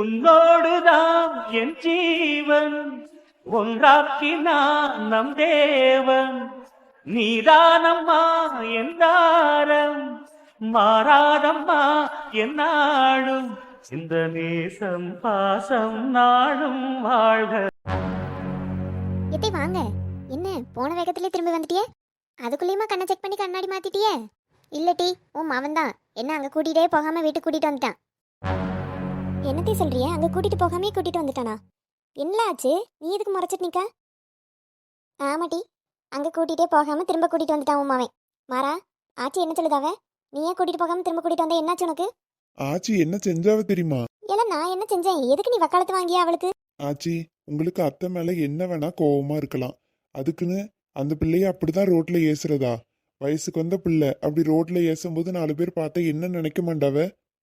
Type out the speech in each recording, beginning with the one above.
உன்னோடுதான் என் ஜீவன். ஒன்றாக்கினான் நம் தேவன். நீதானம்மா என்றாரம் மாறாதம்மா என் இந்த நேசம் பாசம் நாடும் வாழ்க. எத்தை வாங்க. என்ன போன வேகத்திலே திரும்பி வந்துட்டியே? அதுக்குள்ளேயுமா கண்ணை செக் பண்ணி கண்ணாடி மாத்திட்டியே? இல்லட்டி உன் மவன் தான் என்ன அங்க கூட்டிகிட்டே போகாம வீட்டுக்கு கூட்டிட்டு வந்துட்டான். என்னத்தை சொல்றிய? அங்க கூட்டிட்டு போகாமே கூட்டிட்டு வந்துட்டானா? என்ன ஆச்சு? நீ எதுக்கு முறைச்சிட்டு நிக்க? ஆமாட்டி அங்க கூட்டிகிட்டே போகாம திரும்ப கூட்டிட்டு வந்துட்டான் உன் மவன் மாறா ஆச்சி என்ன சொல்லுதாவ? நீ ஏன் கூட்டிட்டு போகாம திரும்ப கூட்டிட்டு வந்த என்னாச்சு உனக்கு? ஆச்சி என்ன செஞ்சாவ தெரியுமா? இல்ல நான் என்ன செஞ்சேன்? எதுக்கு நீ வக்காலத்து வாங்கியா அவளுக்கு? ஆச்சி உங்களுக்கு அத்தை மேல என்ன வேணா கோவமா இருக்கலாம். அதுக்குன்னு அந்த பிள்ளைய அப்படிதான் ரோட்ல ஏசுறதா? வயசுக்கு வந்த பிள்ளை அப்படி ரோட்ல ஏசும்போது நாலு பேர் பார்த்தா என்ன நினைக்க மாட்டாவ?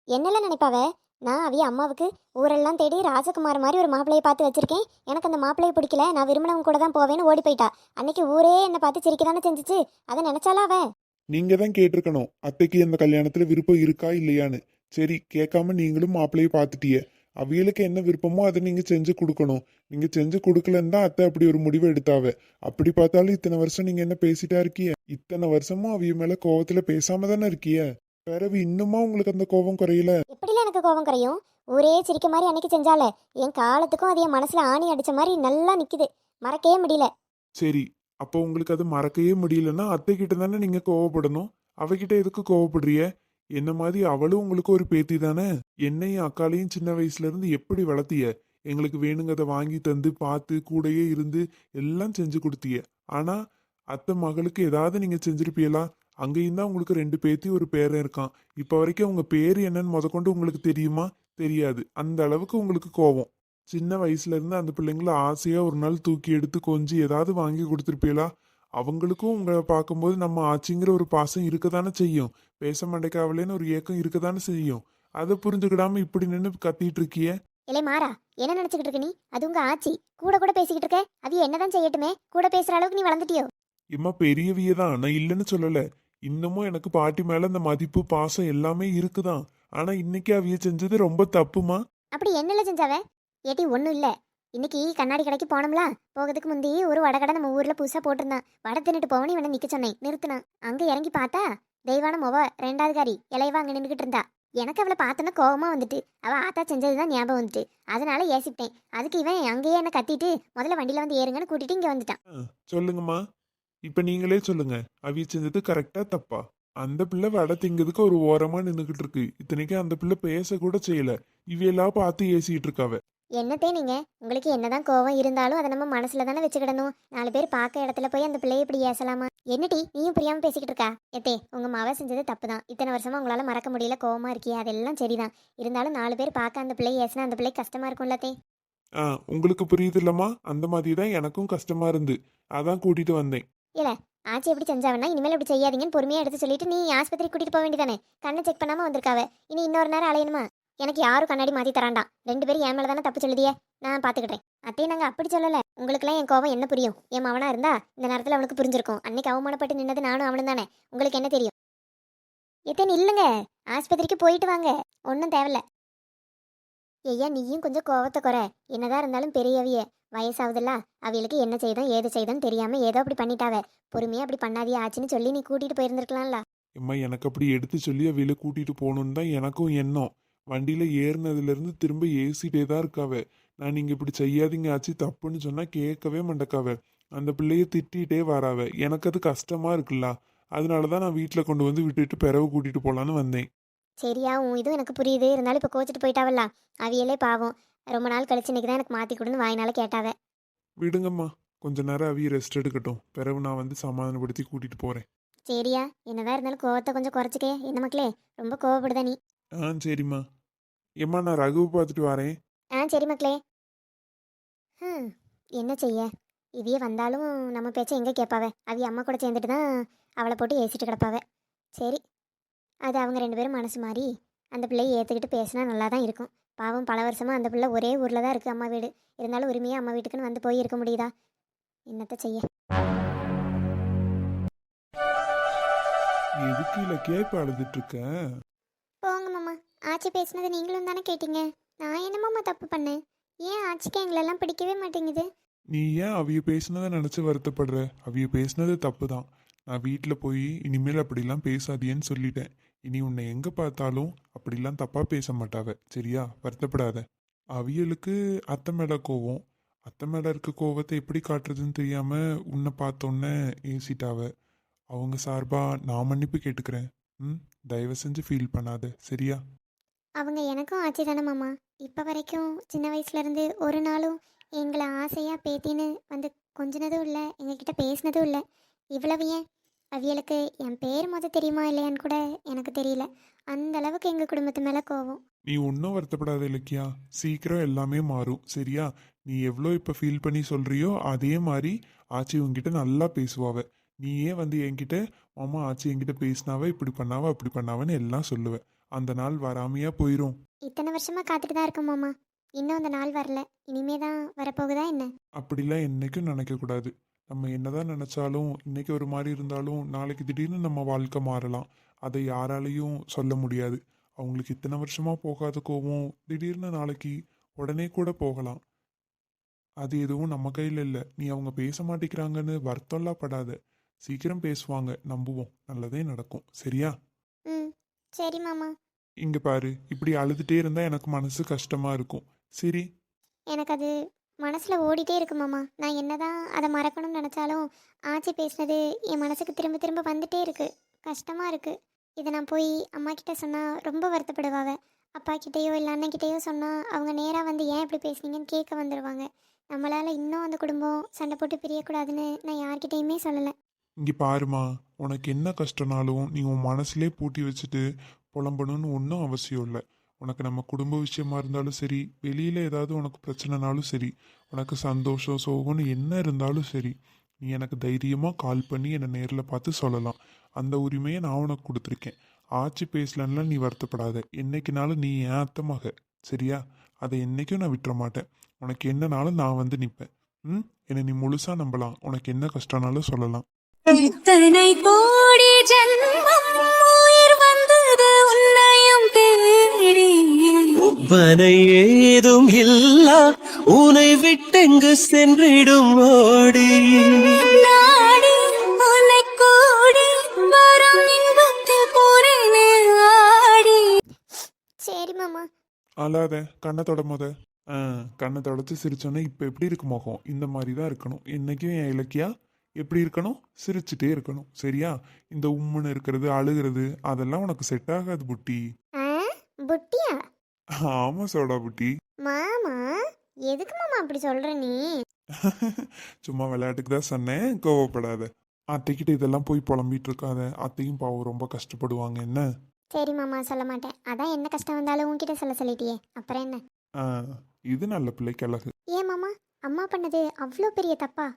என்னெல்லாம் நினைப்பாவ? நான் அவிய அம்மாவுக்கு ஊரெல்லாம் தேடி ராஜகுமார் மாதிரி ஒரு மாப்பிளையை பார்த்து வச்சிருக்கேன். எனக்கு அந்த மாப்பிளையை பிடிக்கல. நான் விரும்பினவங்க கூட தான் போவேன்னு ஓடி போயிட்டா. அன்னைக்கு ஊரே என்னை பார்த்து சிரிக்க தானே செஞ்சிச்சு. அதை நினைச்சாலா அவன் நீங்க தான் கேட்டிருக்கணும். அத்தைக்கு அந்த கல்யாணத்துல விருப்பம் இருக்கா இல்லையான்னு. சரி கேட்காம நீங்களும் மாப்பிள்ளையை பார்த்துட்டிய. அவியலுக்கு என்ன விருப்பமோ அதை நீங்க செஞ்சு கொடுக்கணும். நீங்க செஞ்சு கொடுக்கலன்னு தான் அத்தை அப்படி ஒரு முடிவு எடுத்தாவ. அப்படி பார்த்தாலும் இத்தனை வருஷம் நீங்க என்ன பேசிட்டா இருக்கிய? இத்தனை வருஷமும் அவிய மேல கோவத்துல பேசாம தானே இருக்கிய? பிறகு இன்னுமா உங்களுக்கு அந்த கோபம் குறையல? எப்படிலாம் எனக்கு கோபம் குறையும்? ஊரே சிரிக்க மாதிரி அன்னைக்கு செஞ்சால. என் காலத்துக்கும் அது என் மனசுல ஆணி அடிச்ச மாதிரி நல்லா நிக்குது. மறக்கவே முடியல. சரி அப்போ உங்களுக்கு அது மறக்கவே முடியலன்னா அத்தை கிட்ட தானே நீங்க கோவப்படணும்? அவகிட்ட எதுக்கு கோவப்படுறிய என்ன மாதிரி அவளும் உங்களுக்கு ஒரு பேத்தி தானே? என்னையும் அக்காளையும் சின்ன வயசுல இருந்து எப்படி வளர்த்திய? எங்களுக்கு வேணுங்கிறத வாங்கி தந்து பார்த்து கூடயே இருந்து எல்லாம் செஞ்சு கொடுத்திய. ஆனா அத்தை மகளுக்கு ஏதாவது நீங்க செஞ்சிருப்பீங்களா? அங்கேயும் தான் உங்களுக்கு ரெண்டு பேத்தி ஒரு பேரன் இருக்கான். இப்போ வரைக்கும் உங்க பேர் என்னன்னு முதற்கொண்டு உங்களுக்கு தெரியுமா? தெரியாது. அந்த அளவுக்கு உங்களுக்கு கோவம். சின்ன வயசுல இருந்து அந்த பிள்ளைங்கள ஆசையா ஒரு நாள் தூக்கி எடுத்து கொஞ்சி ஏதாவது வாங்கி கொடுத்துருப்பீங்களா அவங்களுக்கும் உங்களை பார்க்கும்போது நம்ம ஆச்சிங்கிற ஒரு பாசம் இருக்கதானே செய்யும். பேச மாட்டேக்காவலேன்னு ஒரு ஏக்கம் இருக்கதானே செய்யும். அதை புரிஞ்சுக்கிடாம இப்படி நின்று கத்திட்டு இருக்கிய? இலை மாறா என்ன நினைச்சுக்கிட்டு இருக்க நீ? அது உங்க ஆச்சி. கூட கூட பேசிக்கிட்டு இருக்க. அது என்னதான் செய்யட்டுமே? கூட பேசுற அளவுக்கு நீ வளர்ந்துட்டியோ? இம்மா பெரியவிய தான் நான் இல்லைன்னு சொல்லல. இன்னமும் எனக்கு பாட்டி மேல அந்த மதிப்பு பாசம் எல்லாமே இருக்குதான். ஆனா இன்னைக்கு அவிய செஞ்சது ரொம்ப தப்புமா? அப்படி என்னல செஞ்சாவ? ஏட்டி ஒன்றும் இல்லை. இன்னைக்கு கண்ணாடி கடைக்கு போனோம்ல? போகிறதுக்கு முந்தி ஒரு வடகடை நம்ம ஊரில் புதுசாக போட்டிருந்தான். வடை தின்னுட்டு போவனு இவனை நிற்க சொன்னேன். நிறுத்தினான். அங்கே இறங்கி பார்த்தா தெய்வான மொவ ரெண்டாவது காரி இலைவா அங்கே நின்றுக்கிட்டு இருந்தா. எனக்கு அவளை பார்த்தோன்னா கோவமா வந்துட்டு அவள் ஆத்தா செஞ்சது தான் ஞாபகம் வந்துட்டு. அதனால ஏசிட்டேன் அதுக்கு இவன் அங்கேயே என்ன கத்திட்டு முதல்ல வண்டியில் வந்து ஏறுங்கன்னு கூட்டிட்டு இங்கே வந்துட்டான். சொல்லுங்கம்மா. இப்ப நீங்களே சொல்லுங்க. அவிய செஞ்சது கரெக்டா தப்பா? அந்த பிள்ளை வடை திங்கிறதுக்கு ஒரு ஓரமா நின்னுகிட்டு இருக்கு இத்தனைக்கும் அந்த பிள்ளை பேச கூட செய்யல. இவையெல்லாம் பார்த்து ஏசிட்டு இருக்காவ. என்னத்தே நீங்க? உங்களுக்கு என்னதான் கோவம் இருந்தாலும் அதை நம்ம மனசுல தானே வச்சுக்கிடணும். நாலு பேர் பார்க்க இடத்துல போய் அந்த பிள்ளையை இப்படி ஏசலாமா? என்னடி நீயும் புரியாம பேசிக்கிட்டு இருக்கா? எத்தே உங்க மாவ செஞ்சது தப்பு தான். இத்தனை வருஷமா உங்களால மறக்க முடியல கோவமா இருக்கியா அதெல்லாம் சரிதான். இருந்தாலும் நாலு பேர் பார்க்க அந்த பிள்ளையை ஏசினா அந்த பிள்ளை கஷ்டமா இருக்கும்ல தே. உங்களுக்கு புரியுது இல்லம்மா? அந்த மாதிரி தான் எனக்கும் கஷ்டமா இருந்து. அதான் கூட்டிட்டு வந்தேன். இல்லை ஆச்சி எப்படி செஞ்சாவன்னா இனிமேல் இப்படி செய்யாதீங்கன்னு பொறுமையா எடுத்து சொல்லிட்டு நீ ஆஸ்பத்திரி கூட்டிட்டு போக வேண்டியதானே? கண்ணை செக் பண்ணாம வந்திருக்காவ. இனி இன்னொரு நேரம் அலையணுமா? எனக்கு யாரும் கண்ணாடி மாத்தி தராண்டாம். ரெண்டு பேரும் என் மேலே தானே தப்பு சொல்லுதியே? நான் பாத்துக்கிட்டேன் அத்தையும் நாங்க அப்படி சொல்லல. உங்களுக்குலாம் என் கோவம் என்ன புரியும்? என் அவனா இருந்தா இந்த நேரத்துல அவனுக்கு புரிஞ்சிருக்கும். அன்னைக்கு அவமானப்பட்டு நின்னது நானும் அவனும் தானே. உங்களுக்கு என்ன தெரியும்? எத்தனை இல்லைங்க ஆஸ்பத்திரிக்கு போயிட்டு வாங்க. ஒன்றும் தேவையில்ல. ஐயா நீயும் கொஞ்சம் கோவத்தை குறை. என்னதான் இருந்தாலும் பெரியவிய வயசாகுதுல்ல அவளுக்கு என்ன செய்தோம் ஏது செய்தோம் தெரியாம ஏதோ அப்படி பண்ணிட்டாவ. பொறுமையா அப்படி பண்ணாதியா ஆச்சுன்னு சொல்லி நீ கூட்டிட்டு போயிருந்திருக்கலாம்ல. அம்மா எனக்கு அப்படி எடுத்து சொல்லி அவையில கூட்டிட்டு போகணுன்னு தான் எனக்கும் எண்ணம். வண்டியில ஏறினதுல இருந்து திரும்ப ஏசிட்டே தான் இருக்காவ. நான் நீங்க இப்படி செய்யாதீங்க ஆச்சு. தப்புன்னு சொன்னா கேட்கவே மாட்டேக்காவ. அந்த பிள்ளைய திட்டிகிட்டே வராவ. எனக்கு அது கஷ்டமா இருக்குல்ல. அதனால தான் நான் வீட்டில் கொண்டு வந்து விட்டுட்டு பிறவு கூட்டிட்டு போலான்னு வந்தேன். சரியா உன் இதுவும் எனக்கு புரியுது. இருந்தாலும் இப்போ கோச்சிட்டு போயிட்டாவல்ல. அவியலே பாவம். ரொம்ப நாள் கழிச்சு இன்னைக்கு தான் எனக்கு மாத்தி கொடுன்னு வாய்னால கேட்டாவ. விடுங்கம்மா. கொஞ்ச நேரம் அவிய ரெஸ்ட் எடுக்கட்டும். பிறகு நான் வந்து சமாதானப்படுத்தி கூட்டிட்டு போறேன். சரியா. என்னதான் இருந்தாலும் கோவத்தை கொஞ்சம் குறைச்சிக்கே என்ன மக்களே? ரொம்ப கோவப்படுதா நீ. ஆ சரிம்மா. ஏம்மா நான் ரகுவை பார்த்துட்டு வரேன். ஆ சரி மக்களே. ம் என்ன செய்ய? இவிய வந்தாலும் நம்ம பேச்ச எங்கே கேட்பாவ அவிய அம்மா கூட சேர்ந்துட்டு தான் அவளை போட்டு ஏசிட்டு கிடப்பாவ. சரி அது அவங்க ரெண்டு பேரும் மனசு மாறி அந்த பிள்ளையை ஏற்றுக்கிட்டு பேசினா நல்லா தான் இருக்கும். பாவம் பல வருஷமாக அந்த பிள்ளை ஒரே ஊரில் தான் இருக்குது அம்மா வீடு. இருந்தாலும் உரிமையாக அம்மா வீட்டுக்குன்னு வந்து போய் இருக்க முடியுதா? என்னத்த செய்ய? எதுக்கு இலக்கியா இப்போ அழுதுட்டு இருக்க? போங்க மாமா. ஆச்சி பேசுனது நீங்களும் தானே கேட்டீங்க. நான் என்னமாம்மா தப்பு பண்ணேன்? ஏன் ஆச்சிக்கு எங்களெல்லாம் பிடிக்கவே மாட்டேங்குது? நீ ஏன் அவிய பேசுனதை நினச்சி வருத்தப்படுற? அவிய பேசுனது தப்பு தான் நான் வீட்டில் போய் இனிமேல் அப்படிலாம் பேசாதியேன்னு சொல்லிட்டேன். இனி உன்னை எங்கே பார்த்தாலும் அப்படிலாம் தப்பாக பேச மாட்டாவ சரியா? வருத்தப்படாத. அவியலுக்கு அத்தை மேலே கோவம். அத்தை மேலே இருக்க கோவத்தை எப்படி காட்டுறதுன்னு தெரியாமல் உன்னை பார்த்தோன்னே ஏசிட்டாவ. அவங்க சார்பாக நான் மன்னிப்பு கேட்டுக்கிறேன். ம்? தயவு செஞ்சு ஃபீல் பண்ணாத சரியா? அவங்க எனக்கும் ஆச்சு தானே மாமா. இப்போ வரைக்கும் சின்ன வயசுலேருந்து ஒரு நாளும் எங்களை ஆசையாக பேத்தின்னு வந்து கொஞ்சினதும் இல்லை எங்ககிட்ட பேசினதும் இல்லை. இவ்வளவு ஏன்? அவியலுக்கு என் பேர் மொத தெரியுமா இல்லையான்னு கூட எனக்கு தெரியல. அந்த அளவுக்கு எங்கள் குடும்பத்து மேலே கோவம். நீ ஒன்றும் வருத்தப்படாத இலக்கியா. சீக்கிரம் எல்லாமே மாறும். சரியா? நீ எவ்வளோ இப்போ ஃபீல் பண்ணி சொல்றியோ அதே மாதிரி ஆச்சி உங்ககிட்ட நல்லா பேசுவாவ. நீயே வந்து என்கிட்ட மாமா ஆச்சி என்கிட்ட பேசினாவ இப்படி பண்ணாவ அப்படி பண்ணாவன்னு எல்லாம் சொல்லுவ. அந்த நாள் வராமையா போயிடும் இத்தனை வருஷமாக காத்துட்டு தான் இருக்கோம் மாமா. இன்னும் அந்த நாள் வரல. இனிமே தான் வரப்போகுதா என்ன? அப்படிலாம் என்னைக்கும் நினைக்கக்கூடாது. நம்ம என்னதான் நினைச்சாலும் இன்னைக்கு ஒரு மாதிரி இருந்தாலும் நாளைக்கு திடீர்னு நம்ம வாழ்க்கை மாறலாம். அதை யாராலையும் சொல்ல முடியாது. அவங்களுக்கு இத்தனை வருஷமா போகாத கோவம் திடீர்னு நாளைக்கு உடனே கூட போகலாம். அது எதுவும் நம்ம கையில் இல்லை. நீ அவங்க பேச மாட்டேங்கிறாங்கன்னு வருத்தம்லாம் படாத சீக்கிரம் பேசுவாங்க. நம்புவோம். நல்லதே நடக்கும். சரியா? சரி மாமா. இங்க பாரு. இப்படி அழுதுட்டே இருந்தா எனக்கு மனசு கஷ்டமா இருக்கும். சரி. எனக்கு அது மனசில் ஓடிட்டே இருக்கு மாமா. நான் என்னதான் அதை மறக்கணும்னு நினச்சாலும் ஆச்சி பேசினது என் மனசுக்கு திரும்ப திரும்ப வந்துட்டே இருக்கு. கஷ்டமாக இருக்கு. இதை நான் போய் அம்மா கிட்ட சொன்னால் ரொம்ப வருத்தப்படுவாங்க. அப்பா கிட்டேயோ இல்லை அண்ணன்கிட்டயோ சொன்னால் அவங்க நேராக வந்து ஏன் இப்படி பேசுனீங்கன்னு கேட்க வந்துடுவாங்க நம்மளால் இன்னும் அந்த குடும்பம் சண்டை போட்டு பிரியக்கூடாதுன்னு நான் யார்கிட்டயுமே சொல்லலை. இங்கே பாருமா உனக்கு என்ன கஷ்டனாலும் நீ உன் மனசுலே பூட்டி வச்சுட்டு புலம்பணும்னு ஒன்றும் அவசியம் இல்லை. உனக்கு நம்ம குடும்ப விஷயமா இருந்தாலும் சரி வெளியில் ஏதாவது உனக்கு பிரச்சனைனாலும் சரி உனக்கு சந்தோஷம் சோகம்னு என்ன இருந்தாலும் சரி நீ எனக்கு தைரியமாக கால் பண்ணி என்னை நேரில் பார்த்து சொல்லலாம். அந்த உரிமையை நான் உனக்கு கொடுத்துருக்கேன். ஆச்சு பேசலன்னா நீ வருத்தப்படாத. என்னைக்குனாலும் நீ ஏன் அத்தமாக சரியா? அதை என்றைக்கும் நான் விட்டுற மாட்டேன். உனக்கு என்னனாலும் நான் வந்து நிற்பேன் ம்? என்னை நீ முழுசாக நம்பலாம். உனக்கு என்ன கஷ்டம்னாலும் சொல்லலாம். இத்தனை கோடி ஜன்ம ஒப்பனை ஏதும் இல்லா உனை விட்டெங்கு சென்றிடும் ஓடி. அழாத கண்ணை தொட முத. ஆ கண்ணை தொடச்சி சிரிச்சோன்னே இப்போ எப்படி இருக்கு முகம்? இந்த மாதிரி தான் இருக்கணும். என்னைக்கும் என் இலக்கியா? எப்படி இருக்கணும்? சிரிச்சுட்டே இருக்கணும். சரியா? இந்த உம்முன்னு இருக்கிறது அழுகிறது அதெல்லாம் உனக்கு செட் ஆகாது புட்டி. ஆ? புட்டியா? ஆமா சோடா புட்டி. மாமா எதுக்கு மாமா அப்படி சொல்கிற நீ? சும்மா விளையாட்டுக்கு தான் சொன்னேன் கோவப்படாத. அத்தைக்கிட்ட இதெல்லாம் போய் புலம்பிட்டு இருக்காத அத்தையும் பாவம் ரொம்ப கஷ்டப்படுவாங்க என்ன? சரி மாமா சொல்ல மாட்டேன். அதான் என்ன கஷ்டம் வந்தாலும் உன்கிட்ட சொல்ல சொல்லிட்டியே. அப்புறம் என்ன? ஆ இது நல்ல பிள்ளை கிழகு. ஏன் மாமா அம்மா பண்ணது அவ்வளோ பெரிய தப்பா?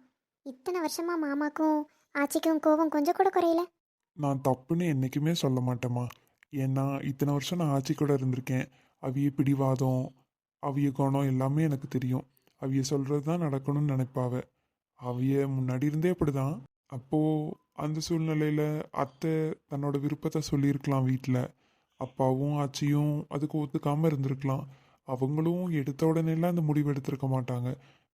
இத்தனை வருஷமா மாமாக்கும் ஆச்சிக்கும் கோபம் கொஞ்சம் கூட குறையல. நான் தப்புன்னு என்றைக்குமே சொல்ல மாட்டேம்மா. ஏன்னா இத்தனை வருஷம் நான் ஆட்சி கூட இருந்திருக்கேன். அவிய பிடிவாதம் அவிய குணம் எல்லாமே எனக்கு தெரியும். அவிய சொல்கிறது தான் நடக்கணும்னு நினைப்பாவ. அவிய முன்னாடி இருந்தே அப்படிதான். அப்போது அந்த சூழ்நிலையில் அத்தை தன்னோட விருப்பத்தை சொல்லியிருக்கலாம் வீட்டில் அப்பாவும் ஆச்சியும் அதுக்கு ஒத்துக்காமல் இருந்திருக்கலாம். அவங்களும் எடுத்த உடனேலாம் அந்த முடிவு எடுத்திருக்க மாட்டாங்க.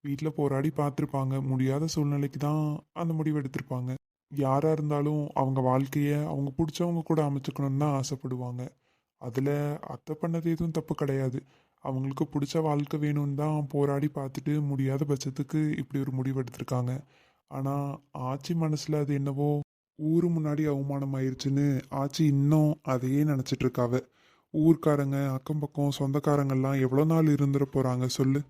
வீட்டில் போராடி பார்த்துருப்பாங்க. முடியாத சூழ்நிலைக்கு தான் அந்த முடிவு எடுத்திருப்பாங்க. யாராக இருந்தாலும் அவங்க வாழ்க்கையை அவங்க பிடிச்சவங்க கூட அமைச்சுக்கணும்னு தான் ஆசைப்படுவாங்க. அதில் அத்தை பண்ணது எதுவும் தப்பு கிடையாது. அவங்களுக்கு பிடிச்ச வாழ்க்கை வேணும்னு தான் போராடி பார்த்துட்டு முடியாத பட்சத்துக்கு இப்படி ஒரு முடிவு எடுத்திருக்காங்க. ஆனால் ஆச்சி மனசில் அது என்னவோ ஊர் முன்னாடி அவமானம் ஆயிடுச்சுன்னு ஆச்சி இன்னும் அதையே நினச்சிட்டு இருக்காவ. ஊர்க்காரங்க அக்கம் பக்கம் சொந்தக்காரங்கெல்லாம் எவ்வளோ நாள் இருந்துட போகிறாங்க சொல்லு.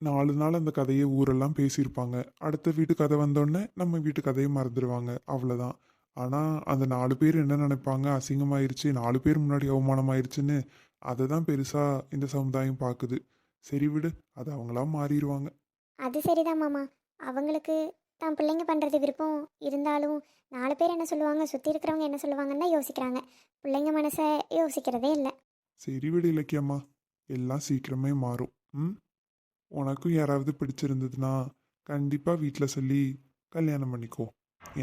நாலு நாள் அந்த கதையை ஊரெல்லாம் பேசியிருப்பாங்க. அடுத்த வீட்டு கதை வந்தோடனே நம்ம வீட்டு கதையை மறந்துடுவாங்க அவ்வளோதான் ஆனால் அந்த நாலு பேர் என்ன நினைப்பாங்க? அசிங்கமாயிருச்சு. நாலு பேர் முன்னாடி அவமானமாயிருச்சுன்னு அதை தான் பெருசாக இந்த சமுதாயம் பார்க்குது சரி விடு அது அவங்களா மாறிடுவாங்க அது சரிதான் மாமா. அவங்களுக்கு தான் பிள்ளைங்க பண்ணுறது விருப்பம் இருந்தாலும் நாலு பேர் என்ன சொல்லுவாங்க? சுற்றி இருக்கிறவங்க என்ன சொல்லுவாங்கன்னு தான் யோசிக்கிறாங்க. பிள்ளைங்க மனசை யோசிக்கிறதே இல்லை. சரி விடு இலக்கியம்மா. எல்லாம் சீக்கிரமே மாறும். ம்? உனக்கும் யாராவது பிடிச்சிருந்ததுன்னா கண்டிப்பாக வீட்டில் சொல்லி கல்யாணம் பண்ணிக்கோ.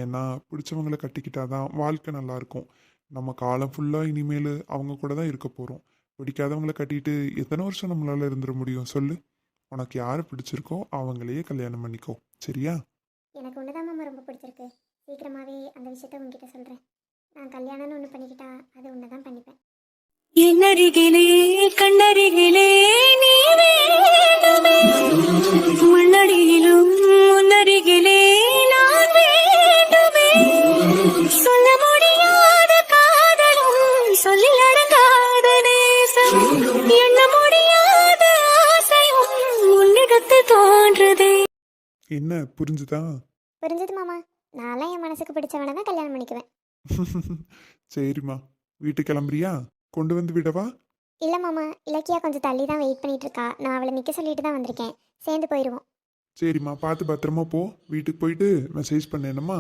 ஏன்னா பிடிச்சவங்கள கட்டிக்கிட்டாதான் வாழ்க்கை நல்லா இருக்கும். நம்ம காலம் ஃபுல்லாக இனிமேல் அவங்க கூட தான் இருக்க போகிறோம் பிடிக்காதவங்களை கட்டிட்டு எத்தனை வருஷம் நம்மளால இருந்துட முடியும் சொல்லு? உனக்கு யாரை பிடிச்சிருக்கோ அவங்களையே கல்யாணம் பண்ணிக்கோ. சரியா? எனக்கு ஒன்று தான் மாமா ரொம்ப பிடிச்சிருக்கு. சீக்கிரமாகவே அந்த விஷயத்த உங்ககிட்ட சொல்கிறேன் நான் கல்யாணம்னு ஒன்று பண்ணிக்கிட்டா அது ஒன்று தான் பண்ணிப்பேன். என்னருகிலே கண்ணருகிலே நீ முன்னடியிலும் முன்னருகிலே என்ன? புரிஞ்சுதா? புரிஞ்சது மாமா. நான்லாம் என் மனசுக்கு பிடிச்சவனை தான் கல்யாணம் பண்ணிக்குவேன். சரிம்மா. வீட்டுக்கு கிளம்புறியா? கொண்டு வந்து விடவா? இல்லை மாமா. இலக்கியா கொஞ்சம் தள்ளி தான் வெயிட் பண்ணிட்டு இருக்கா நான் அவளை நிற்க சொல்லிட்டு தான் வந்திருக்கேன். சேர்ந்து போயிடுவோம் சரிம்மா. பார்த்து பத்திரமா போ. வீட்டுக்கு போயிட்டு மெசேஜ் பண்ண என்னம்மா?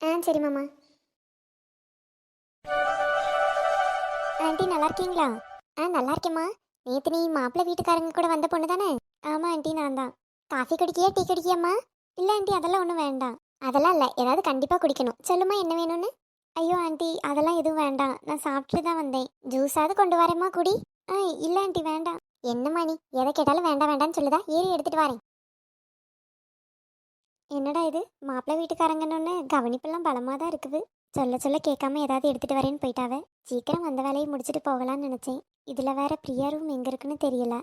ஆ சரி மாமா. ஆண்டி நல்லா இருக்கீங்களா ஆ நல்லா இருக்கேம்மா நேற்று நீ மாப்பிள்ளை வீட்டுக்காரங்க கூட வந்த பொண்ணு தானே ஆமாம் ஆண்டி நான் தான் காஃபி குடிக்கியா டீ குடிக்கியாம்மா இல்லை ஆண்டி அதெல்லாம் ஒன்றும் வேண்டாம். அதெல்லாம் இல்லை ஏதாவது கண்டிப்பாக குடிக்கணும். சொல்லுமா என்ன வேணும்னு? ஐயோ ஆண்டி அதெல்லாம் எதுவும் வேண்டாம். நான் சாப்பிட்டு தான் வந்தேன். ஜூஸாவது கொண்டு வரேம்மா குடி. ஆ இல்லை ஆண்டி வேண்டாம். என்னம்மா நீ? எதை கேட்டாலும் வேண்டாம் வேண்டாம்னு சொல்லுதா? ஏறி எடுத்துட்டு வரேன். என்னடா இது? மாப்பிள்ளை வீட்டுக்காரங்கன்னு கவனிப்பெல்லாம் பலமாக தான் இருக்குது. சொல்ல சொல்ல கேட்காம ஏதாவது எடுத்துகிட்டு வரேன்னு போயிட்டாவே. சீக்கிரம் வந்த வேலையை முடிச்சுட்டு போகலான்னு நினச்சேன். இதில் வேற பிரியா ரூம் எங்கே இருக்குன்னு தெரியல.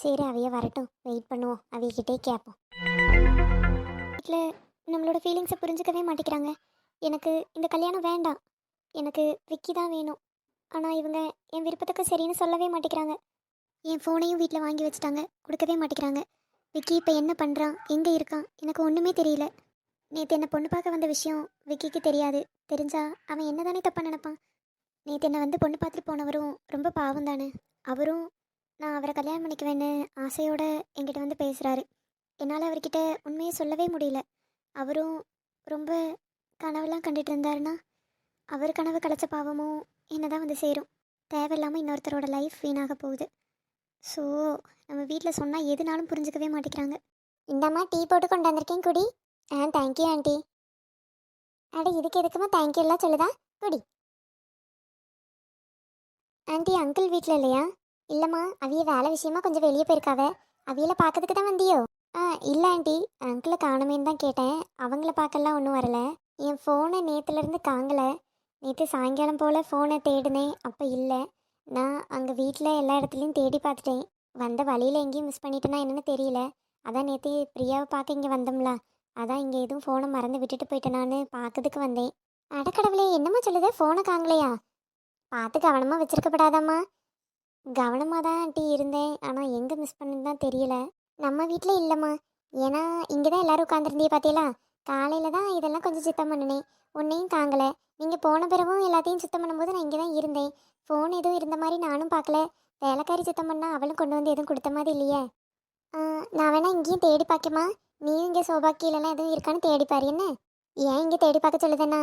சரி அவைய வரட்டும். வெயிட் பண்ணுவோம். அவையகிட்டே கேட்போம் வீட்டில் நம்மளோட ஃபீலிங்ஸை புரிஞ்சுக்கவே மாட்டேங்கிறாங்க. எனக்கு இந்த கல்யாணம் வேண்டாம். எனக்கு விக்கி தான் வேணும். ஆனால் இவங்க என் விருப்பத்துக்கு சரின்னு சொல்லவே மாட்டேங்கிறாங்க. என் ஃபோனையும் வீட்டில் வாங்கி வச்சுட்டாங்க. கொடுக்கவே மாட்டேங்கிறாங்க. விக்கி இப்போ என்ன பண்ணுறான் எங்கே இருக்கான்? எனக்கு ஒன்றுமே தெரியல. நேற்று என்னை பொண்ணு பார்க்க வந்த விஷயம் விக்கிக்கு தெரியாது. தெரிஞ்சா அவன் என்ன தானே தப்பாக நினைப்பான்? நேற்று என்னை வந்து பொண்ணு பார்த்துட்டு போனவரும் ரொம்ப பாவம் தானே? அவரும் நான் அவரை கல்யாணம் பண்ணிக்குவேன்னு ஆசையோடு என்கிட்ட வந்து பேசுகிறாரு என்னால் அவர்கிட்ட உண்மையை சொல்லவே முடியல. அவரும் ரொம்ப கனவுலாம் கண்டுட்டு இருந்தாருன்னா அவர் கனவு கலைச்ச பாவமும் என்ன தான் வந்து சேரும். தேவையில்லாமல் இன்னொருத்தரோட லைஃப் வீணாக போகுது. ஸோ நம்ம வீட்டில் சொன்னால் எதுனாலும் புரிஞ்சுக்கவே மாட்டேங்கிறாங்க. இந்தம்மா டீ போட்டு கொண்டு வந்திருக்கேன் குடி. ஆ தேங்க்யூ ஆண்டி அட இதுக்கு எதுக்குமா தேங்க்யூ எல்லாம் சொல்லுதா? குடி. ஆண்டி அங்கிள் வீட்டில் இல்லையா? இல்லைம்மா அவிய வேலை விஷயமா கொஞ்சம் வெளியே போயிருக்காவ. அவியில பார்க்கறதுக்கு தான் வந்தியோ? ஆ இல்லை ஆண்டி. அங்கிளை காணுமேன்னு தான் கேட்டேன். அவங்கள பார்க்கலாம் ஒன்றும் வரல. என் ஃபோனை நேற்றுலேருந்து காங்கலை. நேற்று சாயங்காலம் போல் ஃபோனை தேடினேன். அப்போ இல்லை. நான் அங்கே வீட்டில் எல்லா இடத்துலையும் தேடி பார்த்துட்டேன். வந்த வழியில் எங்கேயும் மிஸ் பண்ணிட்டேனா என்னென்னு தெரியல. அதான் நேற்று பிரியாவை பார்க்க இங்கே வந்தோம்ல. அதான் இங்கே எதுவும் ஃபோனை மறந்து விட்டுட்டு போயிட்டேனான்னு பார்க்கறதுக்கு வந்தேன். அடக்கடவுளே என்னம்மா சொல்லுது? ஃபோனை காங்கலையா? பார்த்து கவனமாக வச்சிருக்கப்படாதாம்மா. கவனமாக தான் ஆண்டி இருந்தேன். ஆனால் எங்கே மிஸ் பண்ணது தான் தெரியல. நம்ம வீட்டில் இல்லைம்மா. ஏன்னா இங்கே தான் எல்லோரும் உட்காந்துருந்தே பார்த்தீங்களா காலையில் தான் இதெல்லாம் கொஞ்சம் சுத்தம் பண்ணினேன். உன்னையும் தாங்கலை. நீங்கள் போன பிறகும் எல்லாத்தையும் சுத்தம் பண்ணும்போது நான் இங்கே தான் இருந்தேன். ஃபோன் எதுவும் இருந்த மாதிரி நானும் பார்க்கல வேலைக்காரி சுத்தம் பண்ணால் அவளும் கொண்டு வந்து எதுவும் கொடுத்த மாதிரி இல்லையே. நான் வேணா இங்கேயும் தேடி பார்க்கமா நீ இங்கே சோபா கீழெல்லாம் எதுவும் இருக்கான்னு தேடி பாரு என்ன? ஏன் இங்கே தேடி பார்க்க சொல்லுதேன்னா?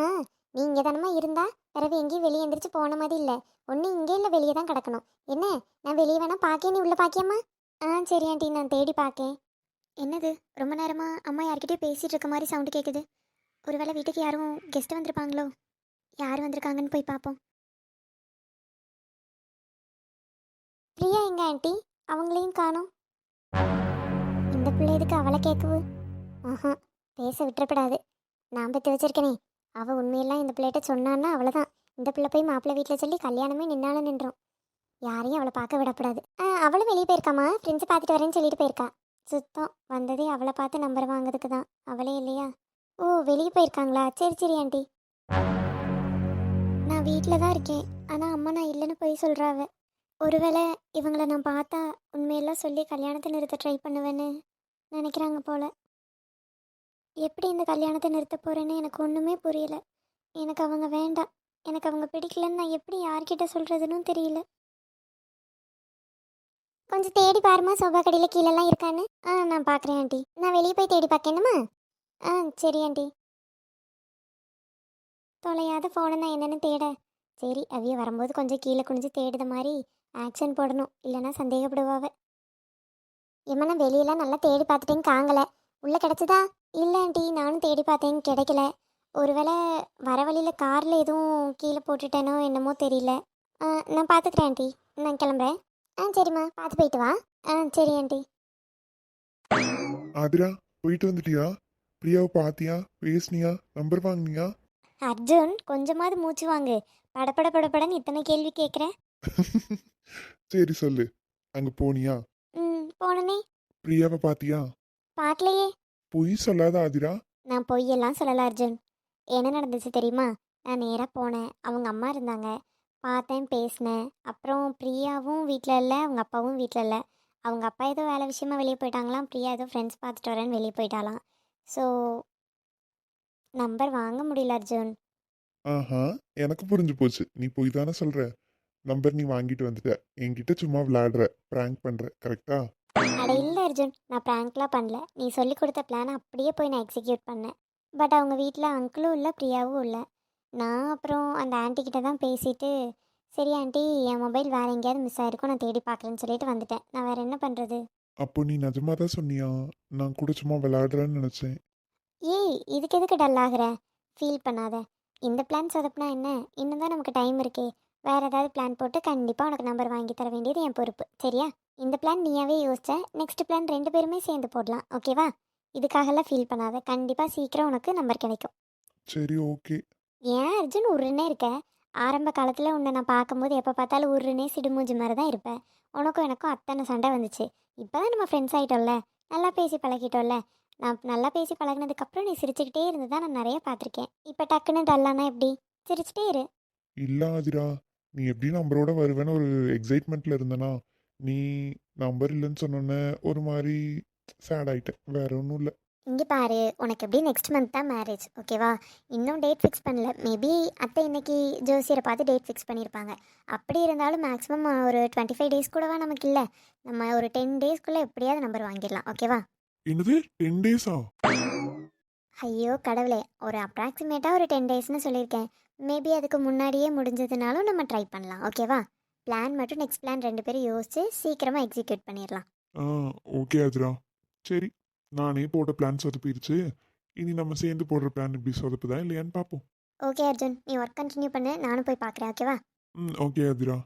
நீ இங்கே தானமா இருந்தா? பிறகு எங்கேயும் வெளியே எந்திரிச்சு போன மாதிரி இல்லை. ஒன்று இங்கே இல்லை வெளியே தான் கிடக்கணும். என்ன? நான் வெளியே வேணா பார்க்கே நீ உள்ளே பார்க்கியம்மா ஆ சரி ஆண்டி நான் தேடி பார்க்கேன் என்னது? ரொம்ப நேரமா அம்மா யார்கிட்டயும் பேசிகிட்டு இருக்க மாதிரி சவுண்டு கேட்குது ஒருவேளை வீட்டுக்கு யாரும் கெஸ்ட் வந்திருப்பாங்களோ? யார் வந்திருக்காங்கன்னு போய் பார்ப்போம் பிரியா எங்க ஆண்டி? அவங்களையும் காணோம். இந்த பிள்ளை எதுக்கு அவளை கேட்குவு ஆஹா பேச விட்டுறப்படாது. நான் பற்றி வச்சிருக்கேனே அவள் உண்மையெல்லாம் இந்த பிள்ளைகிட்ட சொன்னான்னா அவ்வளோதான் இந்த பிள்ளை போய் மாப்பிள்ளை வீட்டில் சொல்லி கல்யாணமே நின்னாலும் நின்றோம் யாரையும் அவளை பார்க்க விடக்கூடாது. ஆ அவளும் வெளியே போயிருக்காமா ஃப்ரெண்ட்ஸை பார்த்துட்டு வரேன்னு சொல்லிட்டு போயிருக்கா. சுத்தம் வந்ததே அவளை பார்த்து நம்பர் வாங்குறதுக்கு தான். அவளே இல்லையா? ஓ வெளியே போயிருக்காங்களா? சரி சரி ஆண்டி. நான் வீட்டில் தான் இருக்கேன். ஆனால் அம்மா நான் இல்லைன்னு போய் சொல்கிறாவ ஒருவேளை இவங்களை நான் பார்த்தா உண்மையெல்லாம் சொல்லி கல்யாணத்தை நிறுத்த ட்ரை பண்ணுவேன்னு நினைக்கிறாங்க போல. எப்படி இந்த கல்யாணத்தை நிறுத்த போகிறேன்னு எனக்கு ஒன்றுமே புரியல. எனக்கு அவங்க வேண்டாம். எனக்கு அவங்க பிடிக்கலன்னு நான் எப்படி யார்கிட்ட சொல்கிறதுன்னு தெரியல. கொஞ்சம் தேடி பாருமா சோபா கடையில் கீழெல்லாம் இருக்கான்னு. ஆ நான் பார்க்குறேன் ஆண்டி. நான் வெளியே போய் தேடி பார்க்கணுமா ஆ சரி ஆண்டி. தொலையாத ஃபோனை நான் என்னென்னு தேட. சரி அவிய வரும்போது கொஞ்சம் கீழே குனிஞ்சு தேடுத மாதிரி ஆக்ஷன் போடணும். இல்லைன்னா சந்தேகப்படுவாவ. எம்மா நான் வெளியெல்லாம் நல்லா தேடி பார்த்துட்டேன்னு காங்கலை. உள்ளே கிடச்சதா? இல்லை ஆண்டி நானும் தேடி பார்த்தேன் கிடைக்கல. ஒருவேளை வர வழியில் காரில் எதுவும் கீழே போட்டுட்டேனோ என்னமோ தெரியல. நான் பார்த்துக்கிறேன் ஆண்டி. நான் கிளம்புறேன். ஆ சரிம்மா. பார்த்து போயிட்டு வா. ஆ சரி ஆண்டி. ஆதிரா போயிட்டு வந்துட்டியா? பிரியாவை பாத்தியா? பேசுனியா? நம்பர் வாங்குனியா? அர்ஜுன் கொஞ்சமாவது மூச்சு வாங்கு. படபட படபடன்னு இத்தனை கேள்வி கேட்குறேன் சரி சொல்லு. அங்க போனியா? ம் போனனே. பிரியாவை பாத்தியா? பார்க்கலையே பொய் சொல்லாத ஆதிரா நான் பொய்யெல்லாம் சொல்லல அர்ஜுன். என்ன நடந்துச்சு தெரியுமா? நான் நேராக போனேன். அவங்க அம்மா இருந்தாங்க. பார்த்தேன் பேசினேன். அப்புறம் பிரியாவும் வீட்டில் இல்லை அவங்க அப்பாவும் வீட்டில் இல்லை. அவங்க அப்பா ஏதோ வேலை விஷயமா வெளியே போயிட்டாங்களாம். பிரியா ஏதோ ஃப்ரெண்ட்ஸ் பார்த்துட்டு வரேன்னு வெளியே போயிட்டாலாம் ஸோ நம்பர் வாங்க முடியல அர்ஜுன். ஆஹா எனக்கு புரிஞ்சு போச்சு. நீ போய் தானே சொல்ற? நம்பர் நீ வாங்கிட்டு வந்துட்ட. என்கிட்ட சும்மா விளையாடுற. பிராங்க் பண்ற. கரெக்டா அட அர்ஜுன் நான் ப்ராங்க்லாம் பண்ணல. நீ சொல்லி கொடுத்த பிளானை அப்படியே போய் நான் எக்ஸிக்யூட் பண்ணேன். பட் அவங்க வீட்டில் அங்கிளும் இல்லை பிரியாவும் இல்லை. நான் அப்புறம் அந்த ஆன்ட்டி கிட்ட தான் பேசிட்டு சரி ஆண்டி என் மொபைல் வேறு எங்கேயாவது மிஸ் ஆயிருக்கும் நான் தேடி பார்க்குறேன்னு சொல்லிட்டு வந்துட்டேன். நான் வேறு என்ன பண்ணுறது அப்போ நீ நிஜமா தான் சொன்னியா? நான் கூட சும்மா விளையாடுறேன்னு நினைச்சேன். ஏய் இதுக்கு எதுக்கு டல் ஆகுற? ஃபீல் பண்ணாத. இந்த பிளான் சொதப்புனா என்ன? இன்னும் தான் நமக்கு டைம் இருக்கே. வேறு ஏதாவது பிளான் போட்டு கண்டிப்பாக உனக்கு நம்பர் வாங்கி தர வேண்டியது என் பொறுப்பு. சரியா? இந்த பிளான் நீயாவே யோசிச்ச நெக்ஸ்ட் பிளான் ரெண்டு பேருமே சேர்ந்து போடலாம். ஓகேவா இதுக்காகலாம் ஃபீல் பண்ணாத. கண்டிப்பாக சீக்கிரம் உனக்கு நம்பர் கிடைக்கும். சரி ஓகே ஏன் அர்ஜுன் உருன்னே இருக்க? ஆரம்ப காலத்தில் உன்னை நான் பார்க்கும்போது எப்போ பார்த்தாலும் உருன்னே சிடுமூஞ்சி மாதிரி தான் இருப்பேன் உனக்கும் எனக்கும் அத்தனை சண்டை வந்துச்சு. இப்போ தான் நம்ம ஃப்ரெண்ட்ஸ் ஆகிட்டோம்ல நல்லா பேசி பழகிட்டோம்ல. நான் நல்லா பேசி பழகினதுக்கப்புறம் நீ சிரிச்சுக்கிட்டே இருந்து தான் நான் நிறைய பார்த்துருக்கேன். இப்போ டக்குன்னு டல்லானா எப்படி? சிரிச்சிட்டே இரு. இல்ல ஆதிரா. நீ எப்படி நம்பரோட வருவேன்னு ஒரு எக்ஸைட்மெண்ட்ல இருந்தனா நீ நம்பர் இல்லைன்னு சொன்னோன்னே ஒரு மாதிரி சேட் ஆயிட்டேன். வேற ஒன்றும் இல்லை. இங்கே பாரு உனக்கு எப்படி நெக்ஸ்ட் மந்த் தான் மேரேஜ் ஓகேவா இன்னும் டேட் ஃபிக்ஸ் பண்ணல. மேபி அத்தை இன்னைக்கு ஜோசியரை பார்த்து டேட் ஃபிக்ஸ் பண்ணியிருப்பாங்க அப்படி இருந்தாலும் மேக்ஸிமம் ஒரு டுவெண்ட்டி ஃபைவ் டேஸ் கூடவா நமக்கு இல்லை? நம்ம ஒரு டென் டேஸ்க்குள்ளே எப்படியாவது நம்பர் வாங்கிடலாம் ஓகேவா என்னது? டென் டேஸா ஐயோ கடவுளே. ஒரு அப்ராக்சிமேட்டாக ஒரு டென் டேஸ்னு சொல்லியிருக்கேன். மேபி அதுக்கு முன்னாடியே முடிஞ்சதுனாலும் நம்ம ட்ரை பண்ணலாம். ஓகேவா பிளான் மட்டும் நெக்ஸ்ட் பிளான் ரெண்டு பேரும் யோசிச்சு சீக்கிரமாக எக்ஸிக்யூட் பண்ணிடலாம் ஆ ஓகே ஆதிரா சரி நானே போட்ட பிளான் சொதப்பிருச்சு. இனி நம்ம சேர்ந்து போடுற பிளான் இப்படி சொதப்புதா இல்லையான்னு பார்ப்போம் ஓகே அர்ஜுன். நீ ஒர்க் கண்டினியூ பண்ணு. நானும் போய் பார்க்குறேன் ஓகேவா ம் ஓகே ஆதிரா